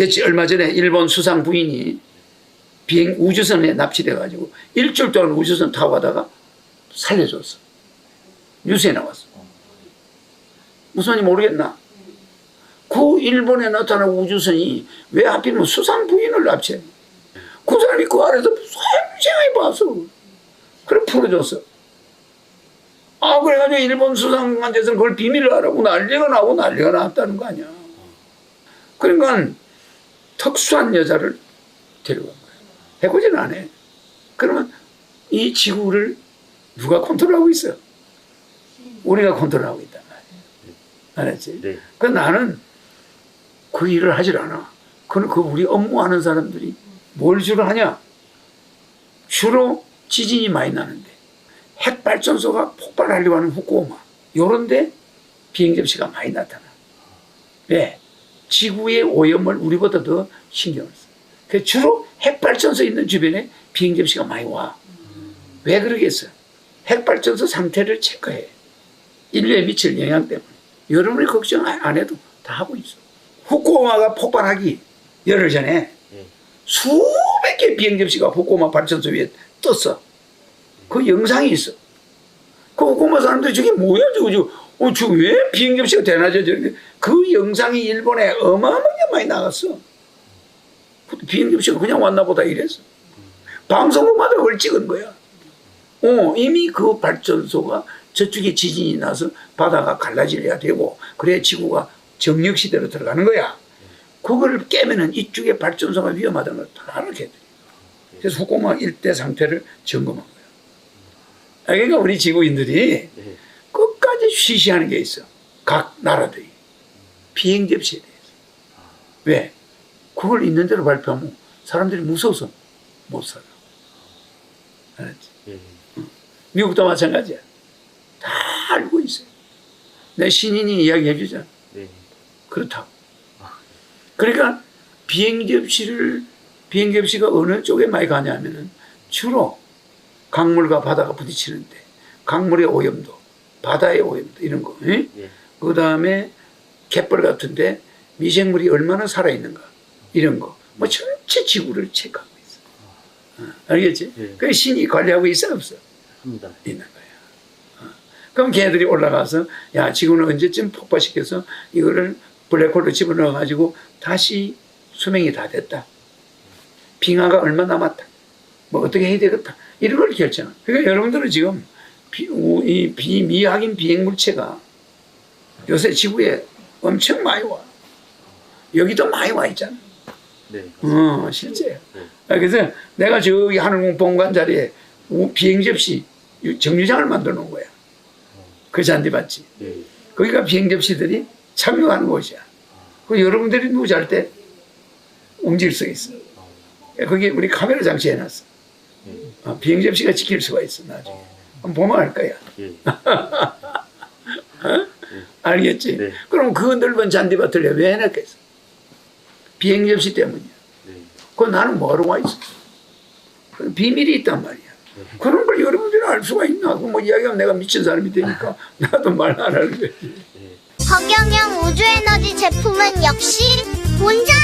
며칠 얼마 전에 일본 수상 부인이 비행 우주선에 납치돼 가지고 일주일 동안 우주선 타고 가다가 살려줬어. 뉴스에 나왔어. 무슨지 모르겠나? 그 일본에 나타난 우주선이 왜 하필이면 수상 부인을 납치해? 그 사람이 그 아래서 생생하게 봤어. 그래 풀어줬어. 아 그래가지고 일본 수상한테서는 그걸 비밀을 하라고 난리가 나고 난리가 났다는 거 아니야. 그러니까 특수한 여자를 데려간 거야. 해코지는 안 해. 그러면 이 지구를 누가 컨트롤하고 있어? 우리가 컨트롤하고 있단 말이야. 알았지? 네. 그 나는 그 일을 하질 않아. 그는 그 우리 업무하는 사람들이 뭘 주로 하냐? 주로 지진이 많이 나는데 핵 발전소가 폭발하려고 하는 후쿠오마 요런데 비행 접시가 많이 나타나. 왜? 지구의 오염을 우리보다 더 신경을 써. 그 주로 핵 발전소 있는 주변에 비행 접시가 많이 와. 왜 그러겠어? 핵 발전소 상태를 체크해. 인류에 미칠 영향 때문에. 여러분이 걱정 안 해도 다 하고 있어. 후쿠오마가 폭발하기 열흘 전에 네. 수백 개 비행 접시가 후쿠오마 발전소 위에 떴어. 그 영상이 있어. 그 후쿠오마 사람들이 저게 뭐야 저거 어, 저왜 비행 접시가 대낮에 저렇게 그 영상이 일본에 어마어마하게 많이 나갔어. 그 비행 접시가 그냥 왔나 보다 이랬어. 방송국마다 그걸 찍은 거야. 어, 이미 그 발전소가 저쪽에 지진이 나서 바다가 갈라지려야 되고 그래야 지구가 정력 시대로 들어가는 거야. 그걸 깨면은 이쪽에 발전소가 위험하다는 걸 다 알게 돼. 그래서 후쿠오마 일대 상태를 점검한 거야. 아, 그러니까 우리 지구인들이 네. 쉬쉬하는 게 있어. 각 나라들이. 비행 접시에 대해서. 왜? 그걸 있는 대로 발표하면 사람들이 무서워서 못 살아. 알았지? 네. 미국도 마찬가지야. 다 알고 있어요. 내 신인이 이야기해 주잖아. 네. 그렇다고. 그러니까 비행 접시를 비행 접시가 어느 쪽에 많이 가냐면은 주로 강물과 바다가 부딪히는데 강물의 오염도, 바다의 오염도 이런 거. 예? 네. 그 다음에 갯벌 같은데 미생물이 얼마나 살아있는가 이런 거. 뭐 전체 지구를 체크하고 있어. 어, 알겠지? 네. 그 신이 관리하고 있어 없어? 합니다. 있는 거야. 어. 그럼 걔들이 올라가서 야 지구는 언제쯤 폭발시켜서 이거를 블랙홀로 집어넣어 가지고 다시 수명이 다 됐다. 빙하가 얼마 남았다. 뭐 어떻게 해야 되겠다. 이런 걸 결정. 그러니까 여러분들은 지금 비, 우- 이 비미확인 비행 물체가 요새 지구에 엄청 많이 와. 여기도 많이 와 있잖아. 네. 어, 실제예요. 네. 아, 그래서 내가 저기 하늘공 본관 자리에 우- 비행 접시 유- 정류장을 만들어 놓은 거야. 그 잔디 봤지. 네. 거기가 비행 접시들이 착륙하는 곳이야. 그 여러분들이 누구 잘 때 움직일 수 있어. 거기 우리 카메라 장치해 놨어. 네. 어, 비행 접시가 지킬 수가 있어 나중에. 보면 알 거야. 예. 알겠지? 네. 그럼 그 넓은 잔디밭을 왜 해놨겠어? 비행 접시 때문이야. 네. 그 나는 뭐하러 와 있어? 그 비밀이 있단 말이야. 그런 걸 여러분들이 알 수가 있나? 그뭐 이야기하면 내가 미친 사람이 되니까 나도 말 안 하는 거지. 네. 허경영 우주에너지 제품은 역시 본잘